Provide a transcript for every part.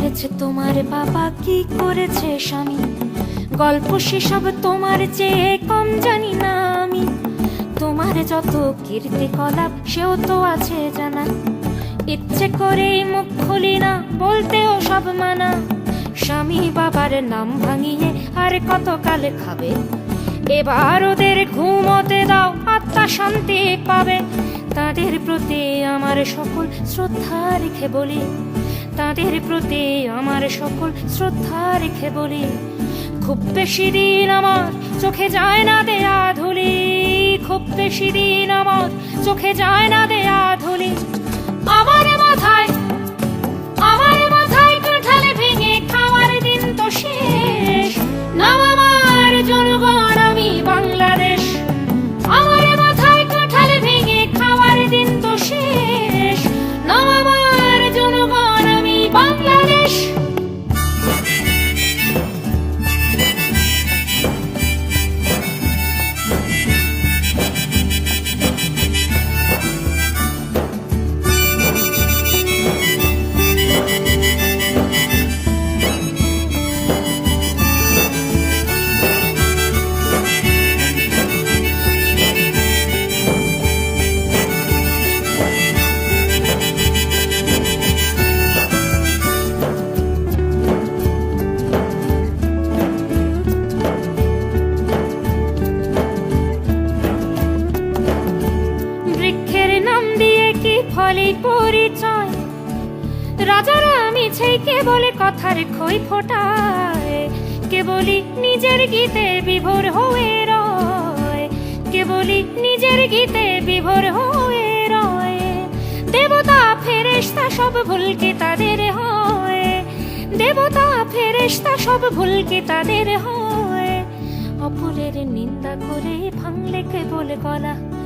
করেছে তোমার বাবা, কি করেছে স্বামী? গল্প সেসব তোমার চেয়ে কম জানি না আমি। তোমার যত কীর্তি কলাপ, সেও তো আছে জানা। ইচ্ছে করেই মুখ খুলি না, বলতেও সব মানা। স্বামী বাবার নাম ভাঙিয়ে আর কত কালে খাবে? এবার ওদের ঘুমোতে দাও, আত্মা শান্তি পাবে। তাদের প্রতি আমার সকল শ্রদ্ধা রেখে বলি তাদের প্রতি আমার সকল শ্রদ্ধা রেখে বলি, খুব বেশি দিন আমার চোখে যায় না দেয়া ধুলি, খুব বেশি দিন আমার চোখে যায় না দেয়া ধুলি। আমার মাথায় আমার মাথায় কাঁঠালে ভেঙে খাওয়ার দিন তো শেষ। কথার খই ফোটায়। কেবলই নিজের গীতে বিভোর হয়ে রয়? কেবলই নিজের গীতে বিভোর হয়ে রয়? দেবতা, ফেরেশতা সব ভুলকে তাদের হয়। দেবতা, ফেরেশতা সব ভুলকে তাদের হয়। অপরের নিন্দা করে ভাঙলে কে বলে গলা।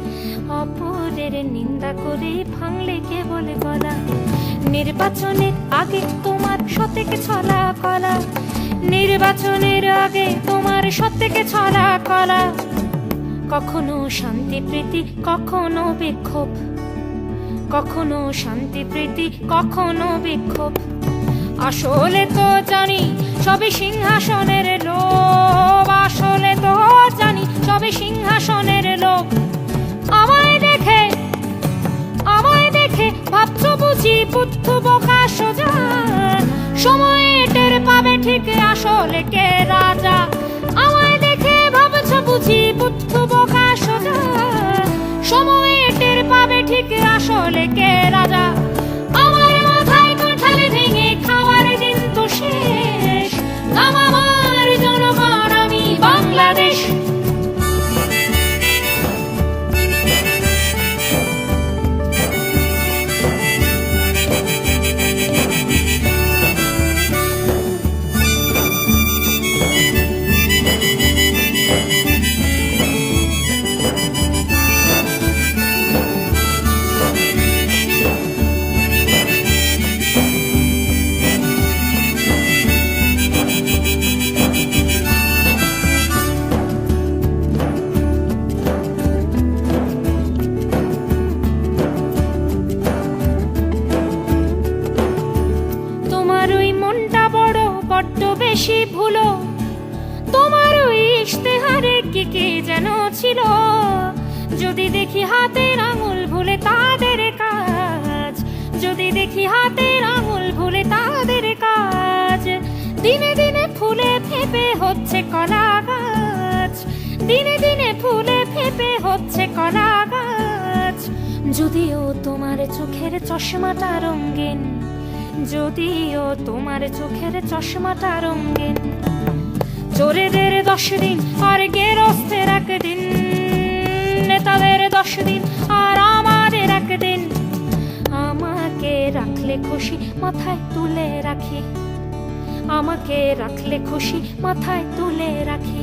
অপরের নিন্দা করে ভাঙলে কে বলে গলা। নির্বাচনের আগে তোমার সতেকে ছলা কলা। নির্বাচনের আগে তোমার সতেকে ছলা কলা। কখনো শান্তি প্রীতি, কখনো বিক্ষোভ। কখনো শান্তি প্রীতি, কখনো বিক্ষোভ। আসলে তো জানি সবে সিংহাসনের লোভ। আসলে তো জানি সবে সিংহাসনের লোভ। আমায় দেখে আমায় দেখে ভাবছ বুঝি বুদ্ধ সোজা। সময় টের পাবে ঠিক আসলে কে রাজা। আমায় দেখে ভাবছ বুঝি বুদ্ধ বোকা সোজা। সময় টের পাবে ঠিক আসলে কে যদি দেখি হাতের আঙুল ভুলে তাদের কাজ, যদি দেখি হাতের আঙুল ভুলে তাদের কাজ, দিনে দিনে ফুলে ফেপে হচ্ছে কলা গাছ, দিনে দিনে ফুলে ফেপে হচ্ছে কলা গাছ। যদিও তোমার চোখের চশমাটা রঙিন, যদিও তোমার চোখের চশমাটা রঙিন, চোরেদের দশ দিন আর গেরস্তের একদিন। নেতাদের দশ দিন, আর আমাদের একদিন। আমাকে রাখলে খুশি, মাথায় তুলে রাখি। আমাকে রাখলে খুশি, মাথায় তুলে রাখি।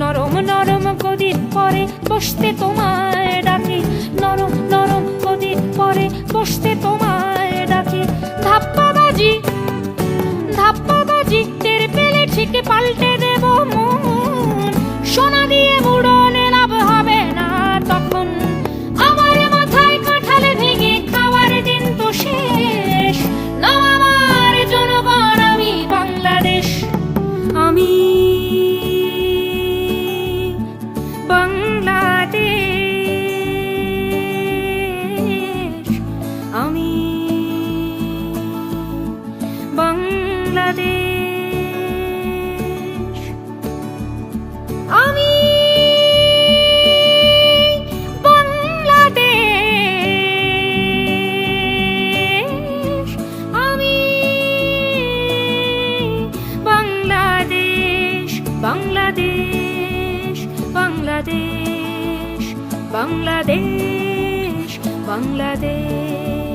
নরম নরম গদির পরে বসতে তোমায় ডাকি। নরম নরম গদির পরে বসতে তোমায় ডাকি। ধাপ্পাবাজি ধাপ্পাবাজি, টের পেলে ঠিক পাল্টে বাংলাদেশ। আমি বাংলাদেশ। আমি বাংলাদেশ। বাংলাদেশ বাংলাদেশ বাংলাদেশ বাংলাদেশ।